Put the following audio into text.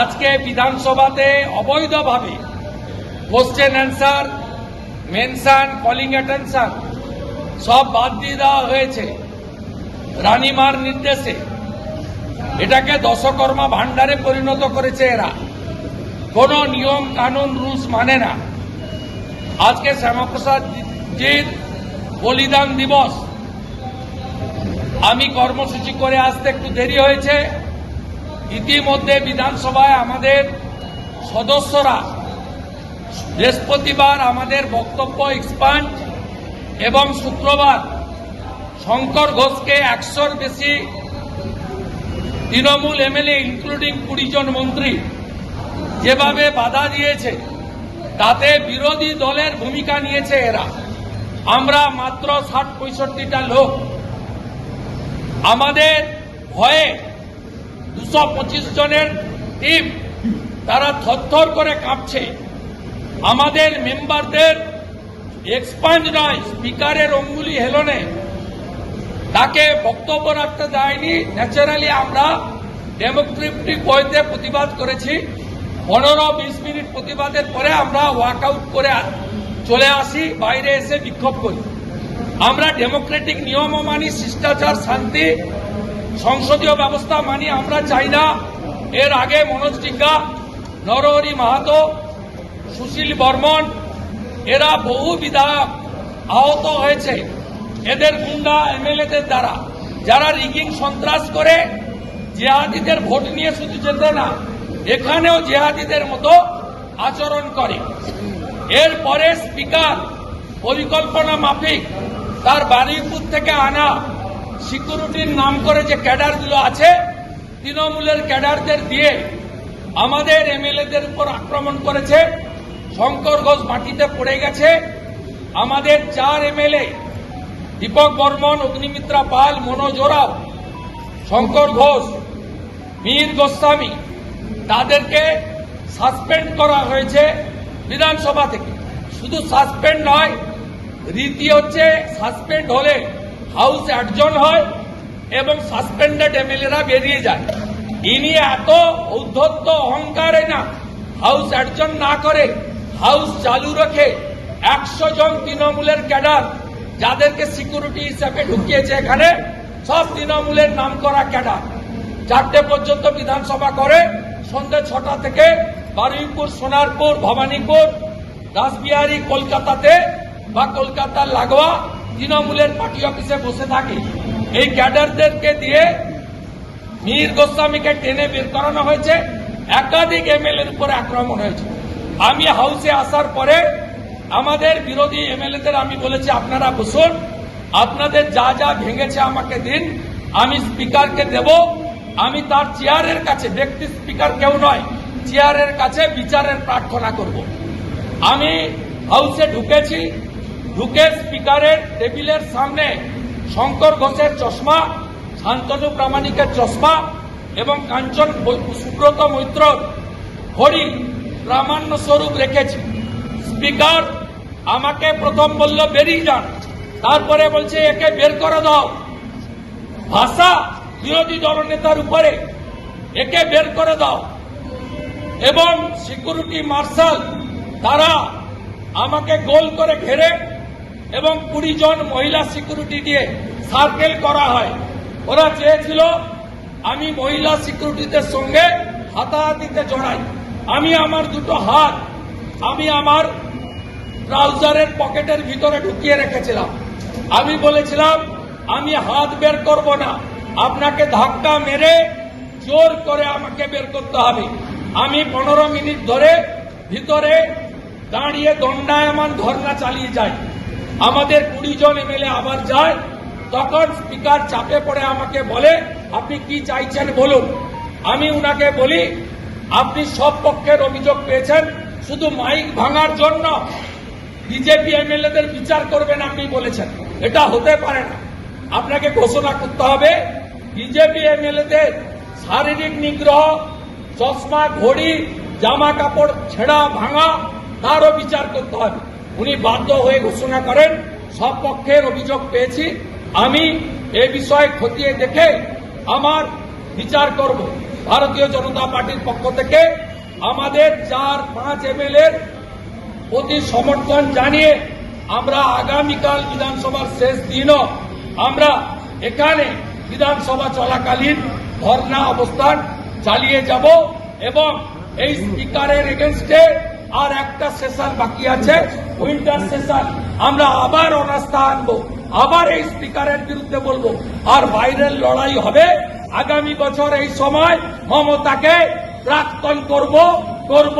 আজকে বিধানসভাতে অবৈধভাবে question answer mention calling attention সব বাদ দিয়ে দেওয়া হয়েছে। রানিমার নির্দেশে এটাকে দশকর্মা ভান্ডারে পরিণত করেছে এরা। কোন নিয়ম, কানুন, রুলস মানে না। আজকে শ্যামাপ্রসাদ জির বলিদান দিবস। আমি কর্মসূচি করে আসতে একটু দেরি হয়েছে। ইতিমধ্যে বিধানসভায় আমাদের সদস্যরা বৃহস্পতিবার আমাদের বক্তব্য এক্সপান্ড এবং শুক্রবার শঙ্কর ঘোষকে একশোর বেশি তৃণমূল এমএলএ ইনক্লুডিং কুড়ি জন মন্ত্রী, যেভাবে বাধা দিয়েছে, তাতে বিরোধী দলের ভূমিকা নিয়েছে এরা। আমরা মাত্র ষাট পঁয়ষট্টিটা লোক। আমাদের ভয়ে দুশো পঁচিশ জনের টিম তারা থরথর করে কাঁপছে। আমাদের মেম্বারদের এক্সপান্ড নয় স্পিকারের অঙ্গুলি হেলনে তাকে বক্তব্য রাখতে দেয়নি। ন্যাচারালি আমরা ডেমোক্রেটিক ওয়েতে প্রতিবাদ করেছি। পনেরো বিশ মিনিট প্রতিবাদের পরে আমরা ওয়াকআউট করে চলে আসি, বাইরে এসে বিক্ষোভ করি। আমরা ডেমোক্রেটিক নিয়মও মানি, শিষ্টাচার, শান্তি সংসদীয় ব্যবস্থা মানি আমরা চাই না। এর আগে মনোজ টিকা নরহরি মাহাতো, সুশীল বর্মন, এরা বহু বিধায়ক আহত হয়েছে এদের গুন্ডা এমএলএদের দ্বারা। যারা রিগিং সন্ত্রাস করে, জেহাদিদের ভোট নিয়ে শুধু যেতে না, এখানেও জেহাদিদের মতো আচরণ করে। এরপরে স্পিকার পরিকল্পনা মাফিক তার বারুইপুর থেকে আনা সিকিউরিটির নাম করে যে ক্যাডারগুলো আছে, তৃণমূলের ক্যাডারদের দিয়ে আমাদের এমএলএদের উপর আক্রমণ করেছে, শঙ্কর ঘোষ মাটিতে পড়ে গেছে। আমাদের চার এমএলএ, দীপক বর্মন, অগ্নিমিত্রা পাল, মনোজ ওরাও, শঙ্কর ঘোষ, মীর গোস্বামী, তাদেরকে সাসপেন্ড করা হয়েছে বিধানসভা থেকে। শুধু সাসপেন্ড নয়, রীতি হচ্ছে সাসপেন্ড হলে হাউস অ্যাডজন হয় এবং সাসপেন্ডেড এমএলএরা বেরিয়ে যায়। ইনি এত ঔদ্ধত্য, অহংকারে না। হাউস অ্যাডজন না করে হাউস চালু রেখে একশো জন তৃণমূলের ক্যাডার যাদেরকে সিকিউরিটি হিসাবে ঢুকিয়েছে এখানে, সব তৃণমূলের নাম করা ক্যাডার। চারটে পর্যন্ত বিধানসভা করে, সন্ধ্যে ছটা থেকে বারুইপুর, সোনারপুর, ভবানীপুর, রাসবিহারী, কলকাতাতে বা কলকাতার লাগোয়া তৃণমূলের পার্টি অফিসে বসে থাকে। এই ক্যাডারদেরকে দিয়ে মীর গোস্বামীকে টেনে বের করানো হয়েছে। একাধিক এমএলএর উপরে আক্রমণ হয়েছে। আমি হাউসে আসার পরে আমাদের বিরোধী এমএলএদের আমি বলেছি, আপনারা বসুন। আপনাদের যা যা ভেঙেছে আমাকে দিন। আমি স্পিকারকে দেব। আমি তার চেয়ারের কাছে, ব্যক্তি স্পিকার কেউ নয়, চেয়ারের কাছে বিচারের প্রার্থনা করব। আমি হাউসে ঢুকেছি। ঢুকে স্পিকারের টেবিলের সামনে শঙ্কর ঘোষের চশমা, শান্তনু প্রামাণিকের চশমা এবং কাঞ্চন সুব্রত মৈত্র ঘড়ি প্রামাণ্য স্বরূপ রেখেছি। স্পিকার আমাকে প্রথম বলল, বেরিয়ে যান। তারপরে বলছে, একে বের করে দাও। ভাষা বিরোধী দলনেতার উপরে, একে বের করে দাও। এবং সিকিউরিটি মার্শাল তারা আমাকে গোল করে ঘেরে এবং কুড়ি জন মহিলা সিকিউরিটি দিয়ে সার্কেল করা হয়। ওরা চেয়েছিল, আমি মহিলা সিকিউরিটিদের সঙ্গে হাতাহাতিতে জড়াই। আমি আমার দুটো হাত, আমি আমার ট্রাউজারের পকেটের ভিতরে ঢুকিয়ে রেখেছিলাম। আমি বলেছিলাম, আমি হাত বের করব না। আপনাকে ধাক্কা মেরে জোর করে আমাকে বের করতে হবে। আমি পনেরো মিনিট ধরে ভিতরে দাঁড়িয়ে দণ্ডায়মান ধর্ণা চালিয়ে যাই। আমাদের কুড়ি জন এমএলএ আবার যায়, তখন স্পিকার চাপে পড়ে আমাকে বলে, আপনি কি চাইছেন বলুন? আমি উনাকে বলি, আপনি সব পক্ষের অভিযোগ পেয়েছেন, শুধু মাইক ভাঙার জন্য। বিজেপি এমএলএদের বিচার করবেন আপনি বলেছেন। এটা হতে পারে না। আপনাকে ঘোষণা করতে হবে, বিজেপি এমএলএদের শারীরিক নিগ্রহ, চশমা, ঘড়ি, জামা কাপড় ছেঁড়া, ভাঙা, তারও বিচার করতে হবে। উনি বাধ্য হয়ে ঘোষণা করেন, সব পক্ষের অভিযোগ পেয়েছি। আমি এ বিষয়ে খতিয়ে দেখে আমার বিচার করব। ভারতীয় জনতা পার্টির পক্ষ থেকে আমাদের চার পাঁচ এমএলএর প্রতি সমর্থন জানিয়ে আমরা আগামীকাল বিধানসভার শেষ দিনও আমরা এখানে বিধানসভা চলাকালীন ধর্ণা অবস্থান চালিয়ে যাব এবং এই স্পিকারের এগেনস্টে আর একটা সেশন বাকি আছে উইন্টার সেশন আমরা আবার অনাস্থা আনব, আবার এই স্পিকারের বিরুদ্ধে বলব, আর বাইরের লড়াই হবে। আগামী বছর এই সময় মমতাকে প্রাক্তন করব করব।